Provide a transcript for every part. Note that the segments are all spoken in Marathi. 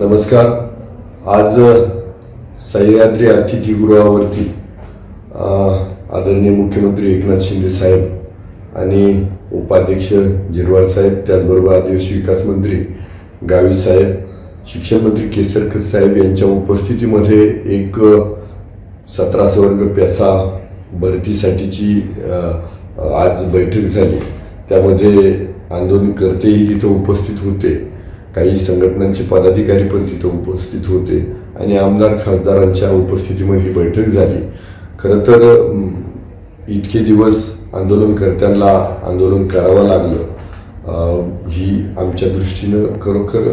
नमस्कार. आज सह्याद्री अतिथीगृहावरती आदरणीय मुख्यमंत्री एकनाथ शिंदे साहेब आणि उपाध्यक्ष जिरवाळ साहेब त्याचबरोबर आदिवासी विकास मंत्री गावी साहेब शिक्षण मंत्री केसरकर साहेब यांच्या उपस्थितीमध्ये एक सतरा सवर्ग पेसा भरतीसाठीची आज बैठक झाली. त्यामध्ये आंदोलनकर्तेही तिथं उपस्थित होते. काही संघटनांचे पदाधिकारी पण तिथं उपस्थित होते आणि आमदार खासदारांच्या उपस्थितीमध्ये ही बैठक झाली. खरं तर इतके दिवस आंदोलनकर्त्यांना आंदोलन करावं लागलं. ही आमच्या दृष्टीनं खरोखर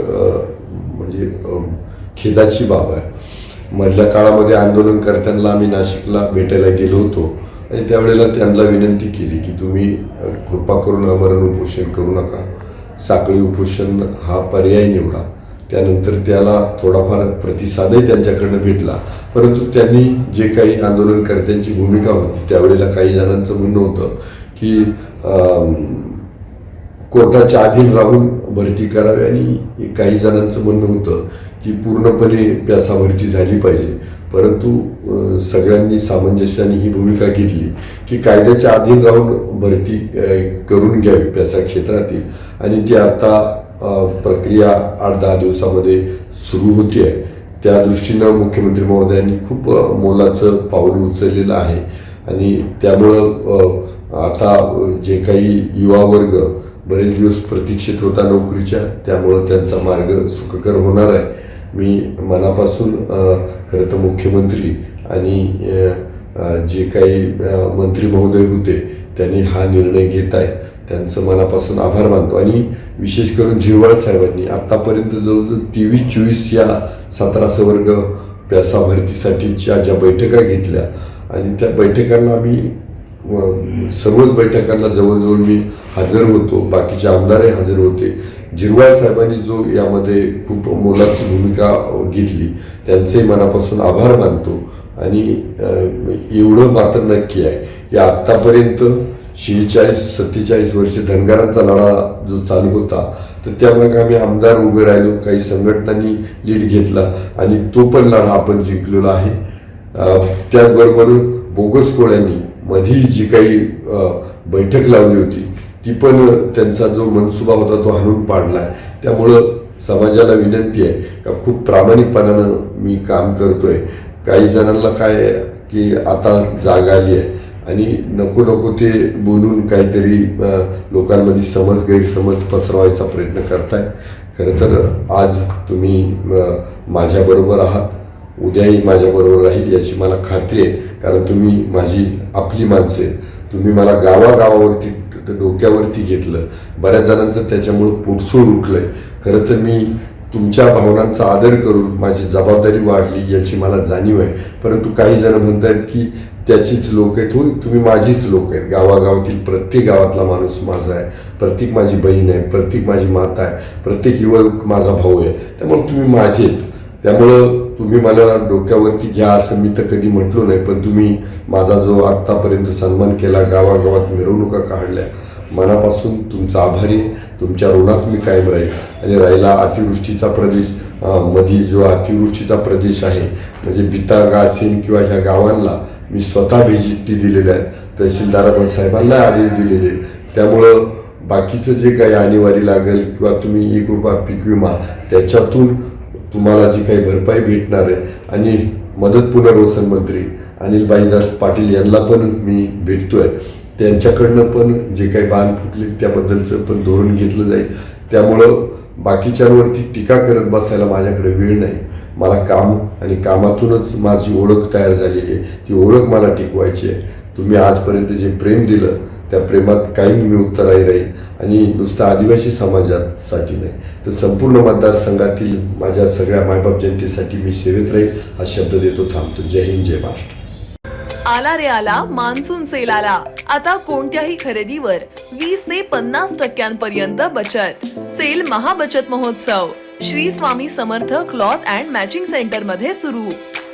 म्हणजे खेदाची बाब आहे. मधल्या काळामध्ये आंदोलनकर्त्यांना आम्ही नाशिकला भेटायला गेलो होतो आणि त्यावेळेला त्यांना विनंती केली की तुम्ही कृपा करून आमरण उपोषण करू नका. साखळी उपोषण हा पर्याय निवडा. त्यानंतर त्याला थोडाफार प्रतिसादही त्यांच्याकडनं भेटला. परंतु त्यांनी जे काही आंदोलनकर्त्यांची भूमिका होती त्यावेळेला काही जणांचं म्हणणं होतं की कोर्टाच्या अधीन राहून भरती करावी आणि काही जणांचं म्हणणं होतं ही पूर्णपणे व्यासावरती झाली पाहिजे. परंतु सगळ्यांनी सामंजस्याने ही भूमिका घेतली की कायद्याच्या अधीन राहून भरती करून घ्यावी प्यासा क्षेत्रातील. आणि ती आता प्रक्रिया आठ दहा दिवसामध्ये सुरू होती आहे. त्या दृष्टीनं मुख्यमंत्री महोदयांनी खूप मोलाचं पाऊल उचललेलं आहे. आणि त्यामुळं आता जे काही युवा वर्ग बरेच दिवस प्रतीक्षित होता नोकरीच्या त्यामुळं त्यांचा मार्ग सुखकर होणार आहे. मी मनापासून खरं तर मुख्यमंत्री आणि जे काही मंत्री महोदय होते त्यांनी हा निर्णय घेत आहे त्यांचं मनापासून आभार मानतो. आणि विशेष करून झिरवाळ साहेबांनी आतापर्यंत जवळजवळ तेवीस चोवीस या सतरा वर्ग प्यासा भरतीसाठीच्या ज्या बैठका घेतल्या आणि त्या बैठकांना आम्ही सर्वच बैठकांना जवळजवळ मी हजर होतो. बाकीचे आमदारही हजर होते. जिरवाळ साहेबांनी जो यामध्ये खूप मोलाची भूमिका घेतली त्यांचे मनापासून आभार मानतो. आणि एवढं मात्र नक्की आहे की आत्तापर्यंत शेहेचाळीस सत्तेचाळीस वर्षे धनगरांचा लढा जो चालू होता तर त्यामुळे आम्ही आमदार उभे राहिलो काही संघटनांनी लीड घेतला आणि तो पण लढा आपण जिंकलेला आहे. त्याचबरोबर बोगस कोळ्यांनी मधी जी काही बैठक लावली होती ती पण त्यांचा जो मनसुबा होता तो हाणून पाडला आहे त्यामुळं समाजाला विनंती आहे का खूप प्रामाणिकपणानं मी काम करतोय. काही जणांना काय आहे की आता जाग आली आहे. आणि नको नको ते बोलून काहीतरी लोकांमध्ये समज गैरसमज पसरवायचा प्रयत्न करताय. खरं तर आज तुम्ही माझ्याबरोबर आहात. उद्याही माझ्याबरोबर राहील याची मला खात्री आहे. कारण तुम्ही माझी आपली माणसं आहे तुम्ही मला गावागावावरती फक्त डोक्यावरती घेतलं. बऱ्याच जणांचं त्याच्यामुळं पोटसूळ उठलंय. खरं तर मी तुमच्या भावनांचा आदर करून माझी जबाबदारी वाढली याची मला जाणीव आहे. परंतु काही जण म्हणतात की त्याचीच लोक आहेत. हो तुम्ही माझीच लोक आहेत. गावागावातील प्रत्येक गावातला माणूस माझा आहे. प्रत्येक माझी बहीण आहे. प्रत्येक माझी माता आहे. प्रत्येक युवक माझा भाऊ आहे. त्यामुळे तुम्ही माझे आहेत. त्यामुळं तुम्ही मला डोक्यावरती घ्या असं मी तर कधी म्हटलो नाही पण तुम्ही माझा जो आत्तापर्यंत सन्मान केला गावागावात मिरवणुका काढल्या मनापासून तुमचा आभारी तुमच्या ऋणात मी कायम राहील आणि राहिला अतिवृष्टीचा प्रदेश मधी जो अतिवृष्टीचा प्रदेश आहे म्हणजे बितागा असेल किंवा ह्या गावांना मी स्वतः व्हिजिटी दिलेल्या आहेत तहसीलदार साहेबांना आदेश दिलेले आहेत. त्यामुळं बाकीचं जे काही आणीवारी लागेल किंवा तुम्ही एक रुपया पीक विमा त्याच्यातून तुम्हाला जी काही भरपाई भेटणार आहे आणि मदत पुनर्वसन मंत्री अनिल बाईदास पाटील यांना पण मी भेटतोय. त्यांच्याकडनं पण जे काही बाण फुटले त्याबद्दलचं पण धोरण घेतलं जाईल. त्यामुळं बाकीच्यांवरती टीका करत बसायला माझ्याकडे वेळ नाही. मला काम आणि कामातूनच माझी ओळख तयार झालेली आहे. ती ओळख मला टिकवायची आहे. तुम्ही आजपर्यंत जे प्रेम दिलं त्या प्रेमात कायम मी उत्तराही राहील आणि नुसतं आदिवासी समाजासाठी नाही. तर संपूर्ण मतदारसंघातील माझ्या सगळ्या मायबाप जनतेसाठी मी सेवेत राहील हा शब्द देतो थांबतो. जय हिंद जय महाराष्ट्र. आला रे आला मान्सून सेल आला. आता कोणत्याही खरेदीवर वीस ते पन्नास टक्क्यांपर्यंत बचत. सेल महाबचत महोत्सव. Shri Swami Samarth cloth and matching सेंटरमध्ये सुरू.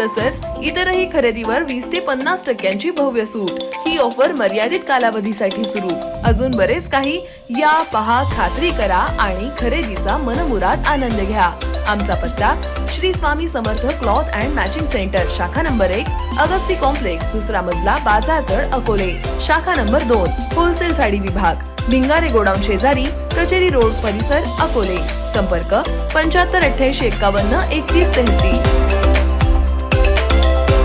तसंच इतरही खरेदीवर वीस ते पन्नास टक्क्यांची भव्य सूट. ही ऑफर मर्यादित कालावधीसाठी सुरू. अजून बरेच काही या पहा खात्री करा आणि खरेदीचा मनमुराद आनंद घ्या. आमचा पत्ता Shri Swami Samarth cloth and matching centre शाखा नंबर एक अगस्ती कॉम्प्लेक्स दुसरा मजला बाजारतळ अकोले. शाखा नंबर दोन होलसेल साडी विभाग. भिंगारे गोडाऊन शेजारी कचेरी रोड परिसर अकोले. संपर्क पंच्याहत्तर अठ्ठ्याऐंशी एक्कावन्न एकवीस तेहतीस.